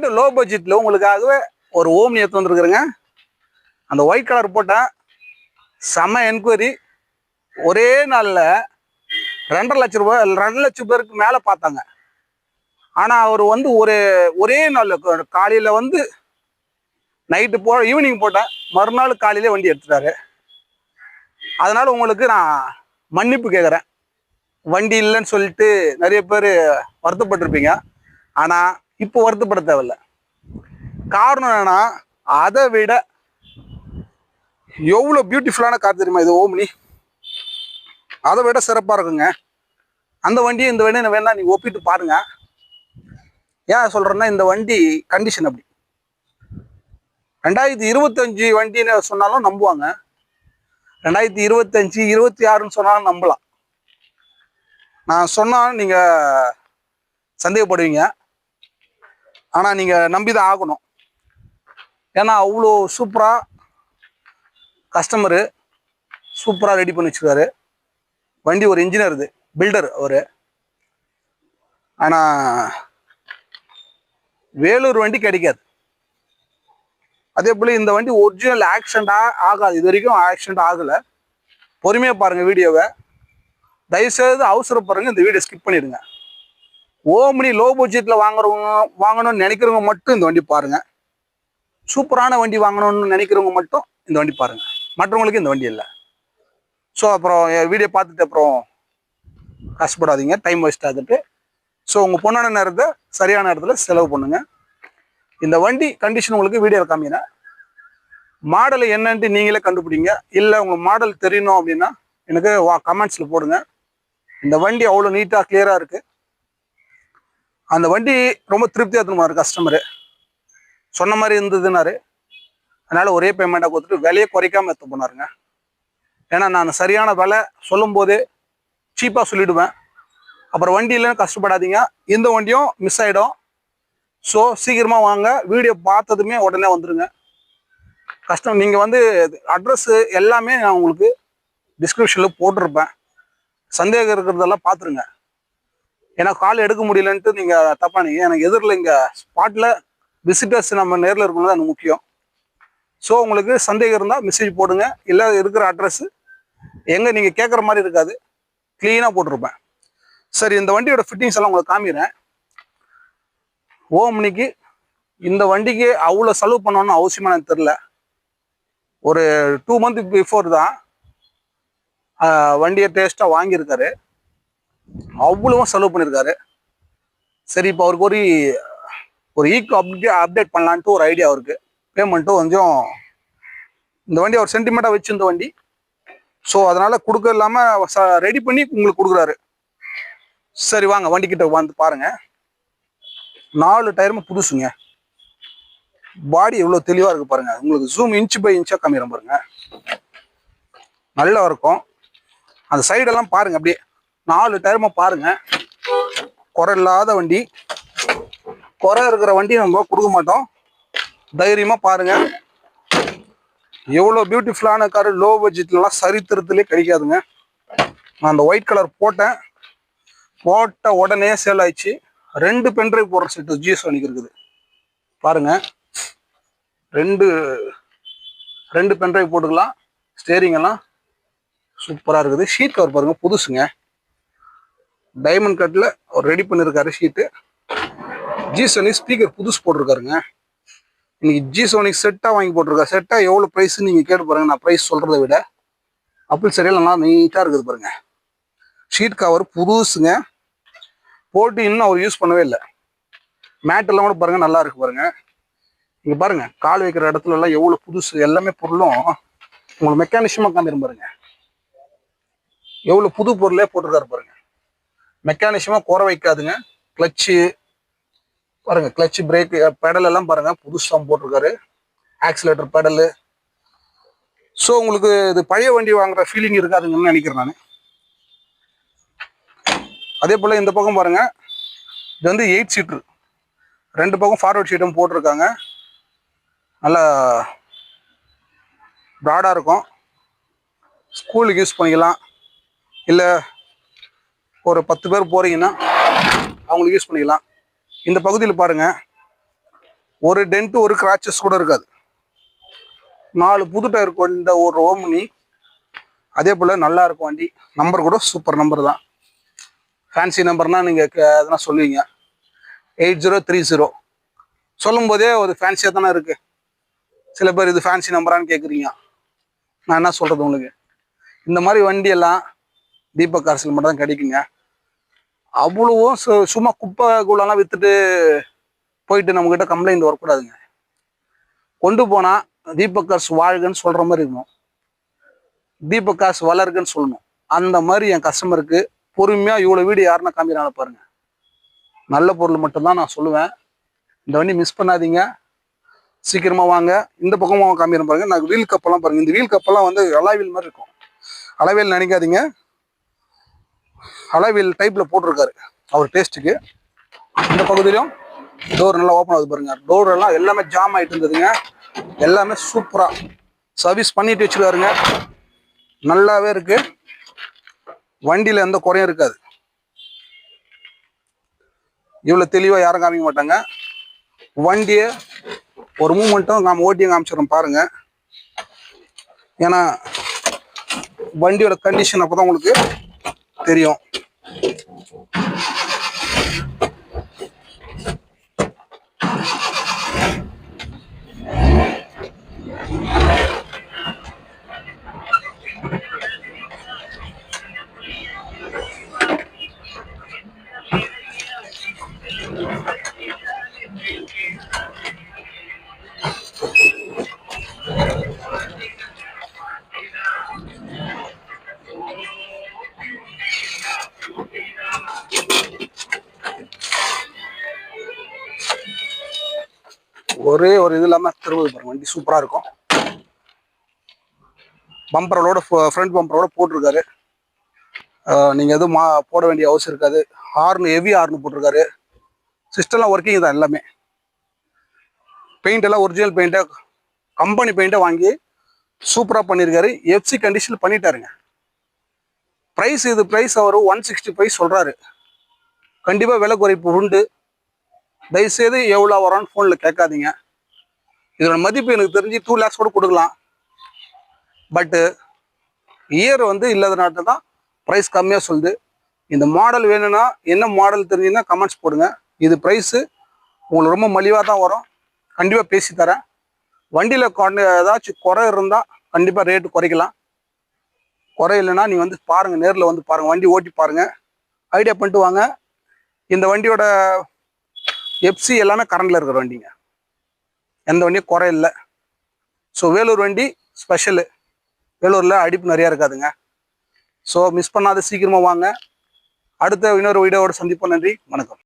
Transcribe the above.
இந்த லோ பட்ஜெட்டில் உங்களுக்காகவே ஒரு ஓம்னி எடுத்து வந்துருக்குறேங்க அந்த ஒயிட் கலர் போட்டேன் செம்ம என்கொயரி ஒரே நாளில் ரெண்டரை லட்ச ரூபாய் ரெண்டு லட்சம் பேருக்கு மேலே பார்த்தாங்க. ஆனால் அவர் வந்து ஒரு ஒரே நாள் காலையில் வந்து நைட்டு போ ஈவினிங் போட்டேன் மறுநாள் காலையிலே வண்டி எடுத்துட்டாரு. அதனால் உங்களுக்கு நான் மன்னிப்பு கேட்குறேன் வண்டி இல்லைன்னு சொல்லிட்டு நிறைய பேர் வருத்தப்பட்டிருப்பீங்க. ஆனால் இப்போ வருத்தப்பட தேவையில்ல. காரணம் என்னன்னா அதை விட எவ்வளோ பியூட்டிஃபுல்லான கார் தெரியுமா இது ஓம்னி? அதை விட சிறப்பாக இருக்குங்க. அந்த வண்டியை இந்த வண்டியை வேணா நீங்கள் ஒப்பிட்டு பாருங்க. ஏன் சொல்கிறேன்னா இந்த வண்டி கண்டிஷன் அப்படி. ரெண்டாயிரத்தி இருபத்தஞ்சு வண்டின்னு சொன்னாலும் நம்புவாங்க. ரெண்டாயிரத்தி இருபத்தஞ்சு இருபத்தி ஆறுன்னு சொன்னாலும் நம்பலாம். நான் சொன்னால் நீங்கள் சந்தேகப்படுவீங்க. ஆனால் நீங்கள் நம்பி தான் ஆகணும். ஏன்னா அவ்வளோ சூப்பராக கஸ்டமரு சூப்பராக ரெடி பண்ணி வச்சுருக்காரு. வண்டி ஒரு இன்ஜினியர் இது பில்டர் அவர். ஆனால் வேலூர் வண்டி கிடைக்காது. அதே போல் இந்த வண்டி ஒரிஜினல் ஆக்சிடென்ட் ஆகாது. இது வரைக்கும் ஆக்சிடென்ட் ஆகலை. பொறுமையாக பாருங்கள் வீடியோவை. தயவுசெய்து அவசரப்படுறங்க இந்த வீடியோ ஸ்கிப் பண்ணிடுங்க. ஓமினி லோ பட்ஜெட்டில் வாங்குறவங்க வாங்கணும்னு நினைக்கிறவங்க மட்டும் இந்த வண்டி பாருங்கள் சூப்பரான வண்டி வாங்கணும்னு நினைக்கிறவங்க மட்டும் இந்த வண்டி பாருங்கள் மற்றவங்களுக்கு இந்த வண்டி இல்லை. ஸோ அப்புறம் வீடியோ பார்த்துட்டு அப்புறம் கஷ்டப்படாதீங்க. டைம் வேஸ்ட் ஆகிட்டு ஸோ உங்கள் பொண்ணான நேரத்தை சரியான நேரத்தில் செலவு பண்ணுங்கள் இந்த வண்டி கண்டிஷன் உங்களுக்கு வீடியோ காமிக்கிறேன். மாடல் என்னன்ட்டு நீங்களே கண்டுபிடிங்க. இல்லை உங்கள் மாடல் தெரியணும் அப்படின்னா எனக்கு வா கமெண்ட்ஸில் போடுங்க. இந்த வண்டி அவ்வளோ நீட்டாக கிளியராக இருக்குது அந்த வண்டி ரொம்ப திருப்தியாக தருமாரு கஸ்டமரு சொன்ன மாதிரி இருந்ததுன்னாரு. அதனால் ஒரே பேமெண்ட்டாக கொடுத்துட்டு விலையை குறைக்காமல் எடுத்து போனாருங்க. ஏன்னா நான் சரியான விலை சொல்லும் போதே சீப்பாக சொல்லிவிடுவேன் அப்புறம் வண்டி இல்லைன்னு கஷ்டப்படாதீங்க. இந்த வண்டியும் மிஸ் ஆகிடும் ஸோ சீக்கிரமாக வாங்க. வீடியோ பார்த்ததுமே உடனே வந்துடுங்க கஷ்டம் நீங்கள் வந்து அட்ரஸ்ஸு எல்லாமே நான் உங்களுக்கு டிஸ்கிரிப்ஷனில் போட்டிருப்பேன். சந்தேகம் இருக்கிறதெல்லாம் பார்த்துருங்க. ஏன்னா கால் எடுக்க முடியலன்ட்டு நீங்கள் தப்பா நீங்கள் எனக்கு எதிரில் இங்கே ஸ்பாட்டில் விசிட்டர்ஸ் நம்ம நேரில் இருக்கணும் தான் முக்கியம். ஸோ உங்களுக்கு சந்தேகம் இருந்தால் மெசேஜ் போடுங்க. இல்லை இருக்கிற அட்ரஸ் எங்கே நீங்கள் கேட்குற மாதிரி இருக்காது. க்ளீனாக போட்டிருப்பேன். சரி இந்த வண்டியோட ஃபிட்டிங்ஸ் எல்லாம் உங்களுக்கு காமிக்கிறேன். ஓம்னிக்கு இந்த வண்டிக்கு அவ்வளோ செலவு பண்ணணும்னு அவசியமாக எனக்கு தெரில ஒரு டூ மந்த் பிஃபோர் தான் வண்டியை டேஸ்ட்டாக வாங்கியிருக்காரு. அவ்வளவும் செலவு பண்ணியிருக்காரு சரி இப்போ அவருக்கு ஒரு ஒரு ஈக்கோ அப்டே அப்டேட் பண்ணலான்ட்டு ஒரு ஐடியா அவருக்கு. பேமெண்ட்டும் கொஞ்சம் இந்த வண்டி அவர் சென்டிமெண்ட்டாக வச்சுருந்த வண்டி. ஸோ அதனால் கொடுக்க இல்லாமல் ரெடி பண்ணி உங்களுக்கு கொடுக்குறாரு. சரி வாங்க வண்டிக்கிட்ட வந்து பாருங்கள் நாலு டயருமே புதுசுங்க. பாடி எவ்வளோ தெளிவாக இருக்குது பாருங்கள் உங்களுக்கு ஜூம் இன்ச் பை இன்ச்சாக கம்மிடும் பாருங்கள் நல்லா இருக்கும். அந்த சைடெல்லாம் பாருங்கள் அப்படியே. நாலு டயருமே பாருங்க. குறை இல்லாத வண்டி. குறை இருக்கிற வண்டி நம்ம கொடுக்க மாட்டோம். தைரியமாக பாருங்க. எவ்வளோ பியூட்டிஃபுல்லான கார் லோ பட்ஜெட்லலாம் சரித்திரத்திலே கிடைக்காதுங்க. நான் அந்த ஒயிட் கலர் போட்டேன். போட்ட உடனே சேல் ஆயிடுச்சு. ரெண்டு பென்ட்ரைவ் போடுற செட்டு ஜிஎஸ் அன்னைக்கு இருக்குது. பாருங்க. ரெண்டு ரெண்டு பென்ட்ரைவ் போட்டுக்கலாம். ஸ்டேரிங் எல்லாம் சூப்பராக இருக்குது. ஷீட் கவர் பாருங்க புதுசுங்க. டைமண்ட் கட்டில் அவர் ரெடி பண்ணியிருக்காரு ஷீட்டு ஜி சோனி ஸ்பீக்கர் புதுசு போட்டிருக்காருங்க. இன்னைக்கு ஜி சோனி செட்டாக வாங்கி போட்டிருக்காரு செட்டாக எவ்வளோ ப்ரைஸ்ன்னு நீங்கள் கேட்டு பாருங்க. நான் ப்ரைஸ் சொல்கிறத விட அப்படி சரியா நல்லா நீட்டாக இருக்குது பாருங்க. ஷீட் கவர் புதுசுங்க. போட்டு இன்னும் அவர் யூஸ் பண்ணவே இல்லை. மேட் எல்லாம் கூட பாருங்க நல்லா இருக்கு பாருங்க. இங்க பாருங்க கால் வைக்கிற இடத்துல எல்லாம் எவ்வளவு புதுசு எல்லாமே பொருளும் உங்களுக்கு மெக்கானிஷமாக காமிரும் பாருங்க. எவ்வளவு புது பொருளே போட்டிருக்காரு பாருங்க. மெக்கானிசமாக குறை வைக்காதுங்க. கிளச்சு பாருங்க கிளச்சு பிரேக் பெடல் எல்லாம் பாருங்க புதுசாக போட்டிருக்காரு. ஆக்சிலேட்டர் பெடலு ஸோ உங்களுக்கு இது பழைய வண்டி வாங்குற ஃபீலிங் இருக்காதுங்கன்னு நினைக்கிறேன் நான். அதே போல் இந்த பக்கம் பாருங்க. இது வந்து எயிட் சீட்ரு ரெண்டு பக்கம் ஃபார்வர்ட் சீட்டும் போட்டிருக்காங்க. நல்லா ப்ராடாக இருக்கும். ஸ்கூலுக்கு யூஸ் பண்ணிக்கலாம். இல்லை ஒரு பத்து பேர் போகிறீங்கன்னா அவங்களுக்கு யூஸ் பண்ணிக்கலாம். இந்த பகுதியில் பாருங்க. ஒரு டென்ட் ஒரு கிராச்சஸ் கூட இருக்காது. நாலு புது டயர் கொண்ட ஒரு ஓமினி அதே போல் நல்லா இருக்கும் வண்டி. நம்பர் கூட சூப்பர் நம்பர் தான். ஃபேன்சி நம்பர்னால் நீங்கள் எதனா சொல்லுவீங்க. எயிட் ஜீரோ த்ரீ ஜீரோ சொல்லும் போதே ஒரு ஃபேன்சியாக தானே இருக்குது சில பேர் இது ஃபேன்சி நம்பரான்னு கேட்குறீங்க நான் என்ன சொல்கிறது உங்களுக்கு? இந்த மாதிரி வண்டியெல்லாம் தீபக் கார்ஸில் மட்டும் தான் கிடைக்குங்க. அவ்வளவும் சு- சும்மா குப்பை கூழெல்லாம் விற்றுட்டு போயிட்டு நம்மக்கிட்ட கம்ப்ளைண்ட் வரக்கூடாதுங்க. கொண்டு போனால் தீபக்காஸ் வாழ்கன்னு சொல்கிற மாதிரி இருக்கணும் தீபக்காஸ் காசு வளருக்குன்னு சொல்லணும். அந்த மாதிரி என் கஸ்டமருக்கு பொறுமையாக இவ்வளோ வீடு யாருன்னா காமிக்கிறாங்க பாருங்க. நல்ல பொருள் மட்டும்தான் நான் சொல்லுவேன். இந்த வண்டி மிஸ் பண்ணாதீங்க. சீக்கிரமா வாங்க. இந்த பக்கமாக காமிக்கிறேன் பாருங்க. நான் வீல் கப்பெல்லாம் பாருங்க. இந்த வீல் கப்பெல்லாம் வந்து அலாவில் மாதிரி இருக்கும். அளவில் நினைக்காதீங்க. அளவில் டைப்பில் போட்டிருக்காரு. அவர் டேஸ்ட்டுக்கு இந்த பகுதியிலும் டோர் நல்லா ஓப்பன் ஆகுது பாருங்க. டோர் எல்லாம் எல்லாமே ஜாம் ஆகிட்டு இருந்ததுங்க. எல்லாமே சூப்பராக சர்வீஸ் பண்ணிட்டு வச்சுருக்காருங்க. நல்லாவே இருக்கு. வண்டியில் எந்த குறையும் இருக்காது. இவ்வளோ தெளிவாக யாரும் காமிக்க மாட்டாங்க. வண்டியை ஒரு மூமெண்ட்டும் நாம் ஓட்டியும் காமிச்சிடறோம் பாருங்க. ஏன்னா வண்டியோட கண்டிஷன் அப்போ தான் உங்களுக்கு தெரியும். ஒரே ஒரு இது இல்லாமல் திரும்புது பாருங்க வண்டி சூப்பராக இருக்கும். பம்பரோட ஃப்ரண்ட் பம்பரோட போட்டிருக்காரு. நீங்கள் எதுவும் மா போட வேண்டிய அவசியம் இருக்காது. ஹார்னு ஹெவி ஹார்னு போட்டிருக்காரு. சிஸ்டம்லாம் ஒர்க்கிங் தான் எல்லாமே. பெயிண்ட் எல்லாம் ஒரிஜினல் பெயிண்ட்டை கம்பெனி பெயிண்ட்டை வாங்கி சூப்பராக பண்ணியிருக்காரு எஃப்சி கண்டிஷன் பண்ணிட்டாருங்க. ப்ரைஸ் இது ப்ரைஸ் அவர் ஒன் சிக்ஸ்டி ஃபைவ் சொல்கிறாரு கண்டிப்பாக விலை குறைப்பு உண்டு. தயவுசெய்து எவ்வளோ வரோன்னு ஃபோனில் கேட்காதீங்க. இதோட மதிப்பு எனக்கு தெரிஞ்சு டூ லேக்ஸ் கூட கொடுக்கலாம். பட்டு இயர் வந்து இல்லாதனால தான் ப்ரைஸ் கம்மியாக சொல்லுது. இந்த மாடல் வேணும்னா என்ன மாடல் தெரிஞ்சுன்னா கமெண்ட்ஸ் போடுங்க. இது ப்ரைஸு உங்களுக்கு ரொம்ப மலிவாக தான் வரும். கண்டிப்பாக பேசி தரேன். வண்டியில் கொண்டு ஏதாச்சும் குறை இருந்தால் கண்டிப்பாக ரேட்டு குறைக்கலாம். குறை இல்லைன்னா நீங்கள் வந்து பாருங்கள் நேரில் வந்து பாருங்கள் வண்டி ஓட்டி பாருங்கள் ஐடியா பண்ணிட்டு வாங்க. இந்த வண்டியோட எப்சி எல்லாமே கரண்டில் இருக்கிற வண்டிங்க. எந்த வண்டியும் குறை இல்லை. ஸோ வேலூர் வண்டி ஸ்பெஷலு வேலூரில் அடிப்பு நிறையா இருக்காதுங்க. ஸோ மிஸ் பண்ணாத சீக்கிரமாக வாங்க. அடுத்த இன்னொரு வீடியோவோட சந்திப்போம். நன்றி. வணக்கம்.